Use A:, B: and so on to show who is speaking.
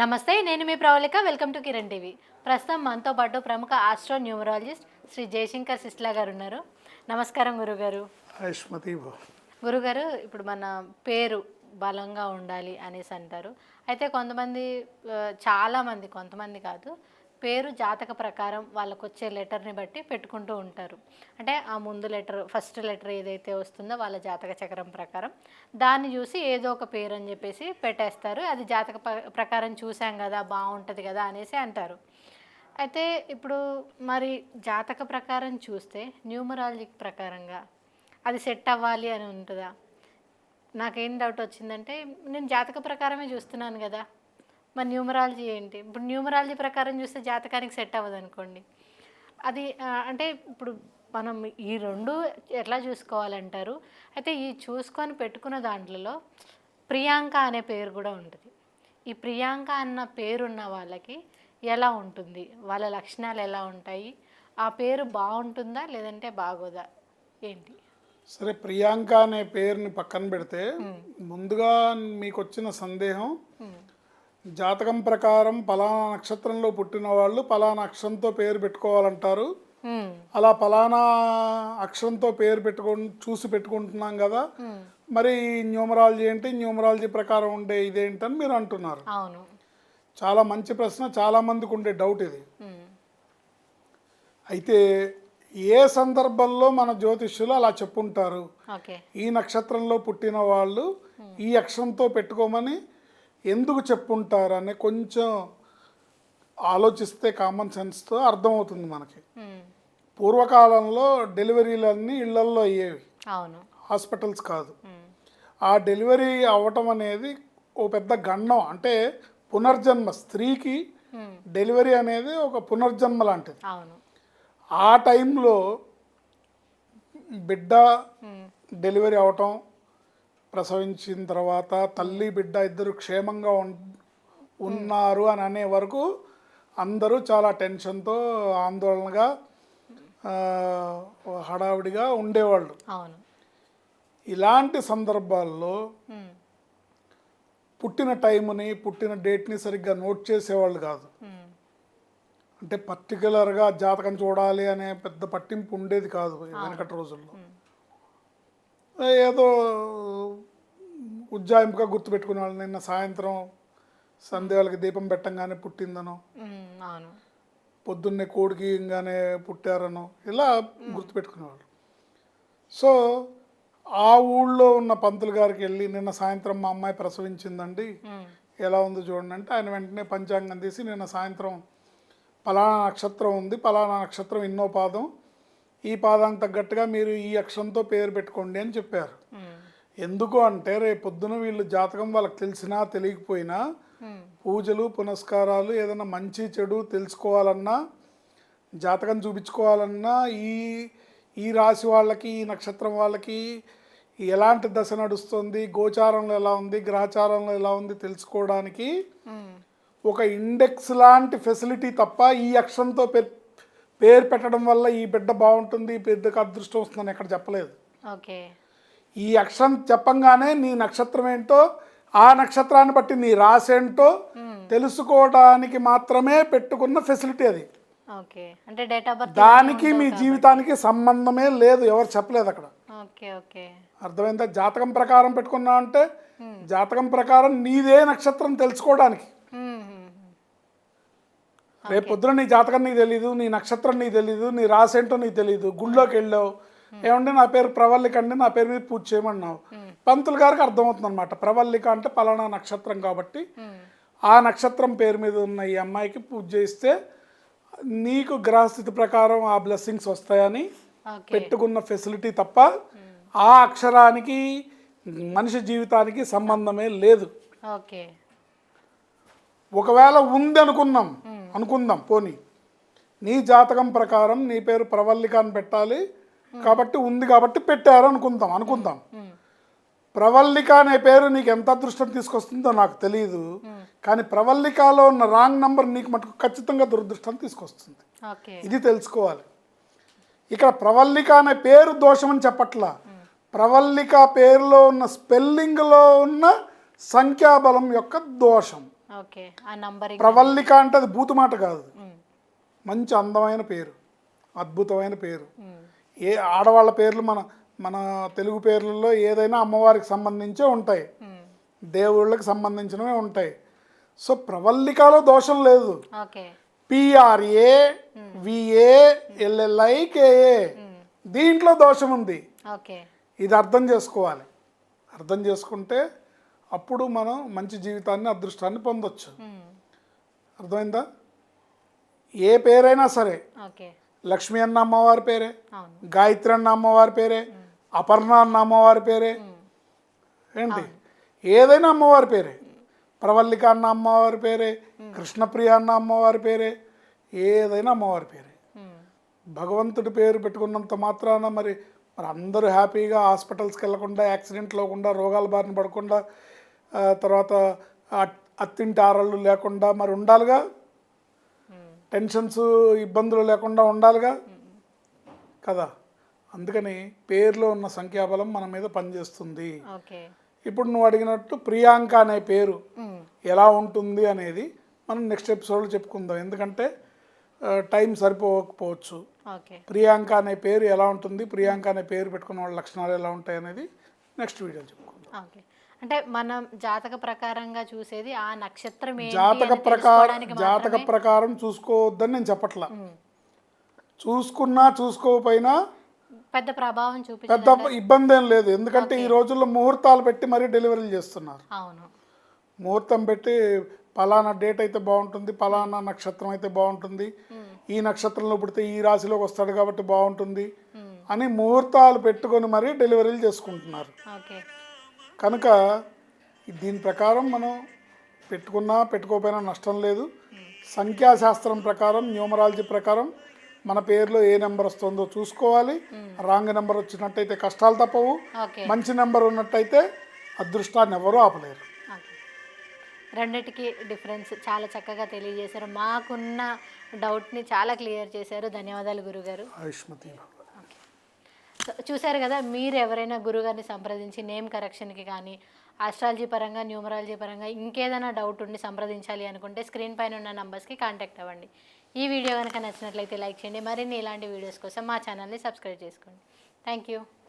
A: నమస్తే నేను మీ Pravalika. Welcome to Kiran TV. ప్రస్తుతం మనతో పాటు ప్రముఖ ఆస్ట్రో న్యూమరాలజిస్ట్ శ్రీ జయశంకర్ సిస్లా గారు ఉన్నారు. నమస్కారం గురుగారు. గురుగారు ఇప్పుడు మన పేరు బలంగా ఉండాలి అనేసి అంటారు. అయితే కొంతమంది చాలామంది కొంతమంది కాదు పేరు జాతక ప్రకారం వాళ్ళకు వచ్చే లెటర్ని బట్టి పెట్టుకుంటూ ఉంటారు. అంటే ఆ ముందు లెటర్ ఫస్ట్ లెటర్ ఏదైతే వస్తుందో వాళ్ళ జాతక చక్రం ప్రకారం దాన్ని చూసి ఏదో ఒక పేరు అని చెప్పేసి పెట్టేస్తారు. అది జాతక ప్ర- ప్రకారం చూసాం కదా బాగుంటుంది కదా అనేసి అంటారు. అయితే ఇప్పుడు మరి జాతక ప్రకారం చూస్తే న్యూమరాలజీ ప్రకారంగా అది సెట్ అవ్వాలి అని ఉంటుందా? నాకేం డౌట్ వచ్చిందంటే నేను జాతక ప్రకారమే చూస్తున్నాను కదా. మరి న్యూమరాలజీ ఏంటి? ఇప్పుడు న్యూమరాలజీ ప్రకారం చూస్తే జాతకానికి సెట్ అవ్వదు అనుకోండి అది అంటే ఇప్పుడు మనం ఈ రెండు ఎట్లా చూసుకోవాలంటారు? అయితే ఈ చూసుకొని పెట్టుకున్న దాంట్లో ప్రియాంక అనే పేరు కూడా ఉంటుంది. ఈ ప్రియాంక అన్న పేరున్న వాళ్ళకి ఎలా ఉంటుంది? వాళ్ళ లక్షణాలు ఎలా ఉంటాయి? ఆ పేరు బాగుంటుందా? లేదంటే బాగోదా? ఏంటి?
B: సరే ప్రియాంక అనే పేరుని పక్కన పెడితే ముందుగా మీకు వచ్చిన సందేహం జాతకం ప్రకారం పలానా నక్షత్రంలో పుట్టిన వాళ్ళు పలానా అక్షరంతో పేరు పెట్టుకోవాలంటారు. అలా పలానా అక్షరంతో పేరు పెట్టుకో చూసి పెట్టుకుంటున్నాం కదా. మరి న్యూమరాలజీ ఏంటి? న్యూమరాలజీ ప్రకారం ఉండే ఇదేంటని మీరు అంటున్నారు.
A: అవును.
B: చాలా మంచి ప్రశ్న చాలా మందికి ఉండే డౌట్ ఇది. అయితే ఏ సందర్భంలో మన జ్యోతిష్యులు అలా చెప్పుంటారు? ఈ నక్షత్రంలో పుట్టిన వాళ్ళు ఈ అక్షరంతో పెట్టుకోమని ఎందుకు చెప్పుంటారు అని కొంచెం ఆలోచిస్తే కామన్ సెన్స్తో అర్థమవుతుంది మనకి. పూర్వకాలంలో డెలివరీలన్నీ ఇళ్ళల్లో అయ్యేవి
A: అవును
B: హాస్పిటల్స్ కాదు. ఆ డెలివరీ అవ్వటం అనేది ఓ పెద్ద గండం అంటే పునర్జన్మ స్త్రీకి. డెలివరీ అనేది ఒక పునర్జన్మ లాంటిది ఆ టైంలో బిడ్డ. డెలివరీ అవటం ప్రసవించిన తర్వాత తల్లి బిడ్డ ఇద్దరు క్షేమంగా ఉన్- ఉన్నారు అని అనే వరకు అందరూ చాలా టెన్షన్తో ఆందోళనగా హడావిడిగా ఉండేవాళ్ళు. ఇలాంటి సందర్భాల్లో. పుట్టిన టైంని పుట్టిన డేట్ని సరిగ్గా నోట్ చేసేవాళ్ళు కాదు. అంటే పర్టికులర్గా జాతకం చూడాలి అనే పెద్ద పట్టింపు ఉండేది కాదు వెనకటి రోజుల్లో. ఏదో ఉజ్జాయింపుగా గుర్తుపెట్టుకునే వాళ్ళు. నిన్న సాయంత్రం సందేహాలకి దీపం పెట్టంగానే పుట్టిందనో పొద్దున్నే కోడికి ఇంగానే పుట్టారనో ఇలా గుర్తుపెట్టుకునేవాళ్ళు. సో ఆ ఊళ్ళో ఉన్న పంతులు గారికి వెళ్ళి నిన్న సాయంత్రం మా అమ్మాయి ప్రసవించిందండి. ఎలా ఉందో చూడండి అంటే ఆయన వెంటనే పంచాంగం తీసి నిన్న సాయంత్రం పలానా నక్షత్రం ఉంది పలానా నక్షత్రం ఇన్నో పాదం ఈ పాదానికి తగ్గట్టుగా మీరు ఈ అక్షరంతో పేరు పెట్టుకోండి అని చెప్పారు. ఎందుకు అంటే రేపు పొద్దున వీళ్ళు జాతకం వాళ్ళకి తెలిసినా తెలియకపోయినా పూజలు పునస్కారాలు ఏదైనా మంచి చెడు తెలుసుకోవాలన్నా జాతకం చూపించుకోవాలన్నా ఈ ఈ రాశి వాళ్ళకి ఈ నక్షత్రం వాళ్ళకి ఎలాంటి దశ నడుస్తుంది గోచారంలో ఎలా ఉంది గ్రహచారంలో ఎలా ఉంది తెలుసుకోవడానికి ఒక ఇండెక్స్ లాంటి ఫెసిలిటీ తప్ప ఈ అక్షరంతో పేరు పెట్టడం వల్ల ఈ బిడ్డ బాగుంటుంది ఈ బిడ్డకు అదృష్టం వస్తుందని ఎక్కడ చెప్పలేదు.
A: ఓకే.
B: ఈ అక్షరం చెప్పంగానే నీ నక్షత్రం ఏంటో ఆ నక్షత్రాన్ని బట్టి నీ రాశి ఏంటో తెలుసుకోవడానికి మాత్రమే పెట్టుకున్న ఫెసిలిటీ అది. దానికి మీ జీవితానికి సంబంధమే లేదు ఎవరు చెప్పలేదు అక్కడ. అర్థమైందా? జాతకం ప్రకారం పెట్టుకున్నా అంటే జాతకం ప్రకారం నీదే నక్షత్రం తెలుసుకోవడానికి. రేపు పొద్దున నీ జాతకం నీకు తెలీదు నీ నక్షత్రం నీకు తెలీదు నీ రాశి ఏంటో నీకు తెలీదు గుళ్ళోకి వెళ్ళావు. ఏమంటే నా పేరు ప్రవల్లిక అండి నా పేరు మీద పూజ చేయమన్నావు. పంతులు గారికి అర్థమవుతుంది అనమాట ప్రవల్లిక అంటే పలానా నక్షత్రం కాబట్టి. ఆ నక్షత్రం పేరు మీద ఉన్న ఈ అమ్మాయికి పూజ చేస్తే నీకు గ్రహస్థితి ప్రకారం ఆ బ్లెస్సింగ్స్ వస్తాయని పెట్టుకున్న ఫెసిలిటీ తప్ప ఆ అక్షరానికి మనిషి జీవితానికి సంబంధమే లేదు. ఒకవేళ ఉంది అనుకున్నాం అనుకుందాం పోనీ. నీ జాతకం ప్రకారం నీ పేరు ప్రవల్లిక అని పెట్టాలి. కాబట్టి ఉంది కాబట్టి పెట్టారు అనుకుందాం అనుకుందాం. ప్రవల్లిక అనే పేరు నీకు ఎంత అదృష్టం తీసుకొస్తుందో నాకు తెలియదు కానీ ప్రవల్లికలో ఉన్న రాంగ్ నంబర్ నీకు మటుకు ఖచ్చితంగా దురదృష్టం తీసుకొస్తుంది. ఇది తెలుసుకోవాలి. ఇక్కడ ప్రవల్లిక అనే పేరు దోషం అని చెప్పట్లా. ప్రవల్లిక పేరులో ఉన్న స్పెల్లింగ్లో ఉన్న సంఖ్యాబలం యొక్క దోషం. ప్రవల్లిక అంటే అది బూతు మాట కాదు. మంచి అందమైన పేరు అద్భుతమైన పేరు. ఏ ఆడవాళ్ళ పేర్లు మన మన తెలుగు పేర్లలో ఏదైనా అమ్మవారికి సంబంధించే ఉంటాయి. దేవుళ్ళకి సంబంధించినవే ఉంటాయి. సో ప్రవల్లికలో దోషం లేదు. పిఆర్ఏ విఏ ఎల్ఎల్ఐ కేఏ దీంట్లో దోషం ఉంది. ఇది అర్థం చేసుకోవాలి. అర్థం చేసుకుంటే అప్పుడు మనం మంచి జీవితాన్ని అదృష్టాన్ని పొందొచ్చు. అర్థమైందా? ఏ పేరైనా సరే లక్ష్మి అన్న అమ్మవారి పేరే గాయత్రి అన్న అమ్మవారి పేరే అపర్ణ అన్న అమ్మవారి పేరే. ఏంటి? ఏదైనా అమ్మవారి పేరే. ప్రవల్లిక అన్న అమ్మవారి పేరే కృష్ణప్రియ అన్న అమ్మవారి పేరే ఏదైనా అమ్మవారి పేరే. భగవంతుడి పేరు పెట్టుకున్నంత మాత్రాన మరి మరి అందరూ హ్యాపీగా హాస్పిటల్స్కి వెళ్ళకుండా యాక్సిడెంట్ లేకుండా రోగాల బారిన పడకుండా తర్వాత అట్- అత్తింటి ఆరళ్ళు లేకుండా మరి ఉండాలిగా. టెన్షన్స్ ఇబ్బందులు లేకుండా ఉండాలిగా. కదా? అందుకని పేరులో ఉన్న సంఖ్యాబలం మన మీద పనిచేస్తుంది. ఇప్పుడు నువ్వు అడిగినట్టు ప్రియాంక అనే పేరు. ఎలా ఉంటుంది అనేది మనం నెక్స్ట్ ఎపిసోడ్లో చెప్పుకుందాం. ఎందుకంటే టైం సరిపోకపోవచ్చు. ప్రియాంక అనే పేరు ఎలా ఉంటుంది ప్రియాంక అనే పేరు పెట్టుకున్న వాళ్ళ లక్షణాలు ఎలా ఉంటాయి అనేది నెక్స్ట్ వీడియో చెప్పుకుందాం.
A: అంటే మనం జాతక ప్రకారంగా చూసేది ఆ నక్షత్రం
B: జాతక ప్రకారం జాతక ప్రకారం చూసుకోవద్దని నేను చెప్పట్లా. చూసుకున్నా చూసుకోకపోయినా
A: పెద్ద ప్రభావం చూపించ
B: పెద్ద ఇబ్బంది ఏం లేదు. ఎందుకంటే ఈ రోజుల్లో ముహూర్తాలు పెట్టి మరీ డెలివరీలు చేస్తున్నారు.
A: అవును.
B: ముహూర్తం పెట్టి పలానా డేట్ అయితే బాగుంటుంది పలానా నక్షత్రం అయితే బాగుంటుంది. ఈ నక్షత్రంలో పుడితే ఈ రాశిలోకి వస్తాడు కాబట్టి బాగుంటుంది. అని ముహూర్తాలు పెట్టుకొని మరీ డెలివరీలు చేసుకుంటున్నారు.
A: ఓకే.
B: కనుక దీని ప్రకారం మనం పెట్టుకున్నా పెట్టుకోకపోయినా నష్టం లేదు. సంఖ్యాశాస్త్రం ప్రకారం న్యూమరాలజీ ప్రకారం మన పేరులో ఏ నెంబర్ వస్తుందో చూసుకోవాలి. రాంగ్ నెంబర్ వచ్చినట్టయితే కష్టాలు తప్పవు. మంచి నెంబర్ ఉన్నట్టయితే అదృష్టాన్ని ఎవరూ ఆపలేరు.
A: రెండిటికి డిఫరెన్స్ చాలా చక్కగా తెలియజేశారు. మాకున్న డౌట్ని చాలా క్లియర్ చేశారు. ధన్యవాదాలు గురుగారు.
B: ఆయుష్మతి.
A: చూశారు కదా మీరు ఎవరైనా గురుగారిని సంప్రదించి నేమ్ కరెక్షన్కి కానీ ఆస్ట్రాలజీ పరంగా న్యూమరాలజీ పరంగా ఇంకేదైనా డౌట్ ఉండి సంప్రదించాలి అనుకుంటే స్క్రీన్ పైన ఉన్న నంబర్స్కి కాంటాక్ట్ అవ్వండి. ఈ వీడియో కనుక నచ్చినట్లయితే లైక్ చేయండి. మరిన్ని ఇలాంటి వీడియోస్ కోసం మా ఛానల్ని సబ్స్క్రైబ్ చేసుకోండి. Thank you.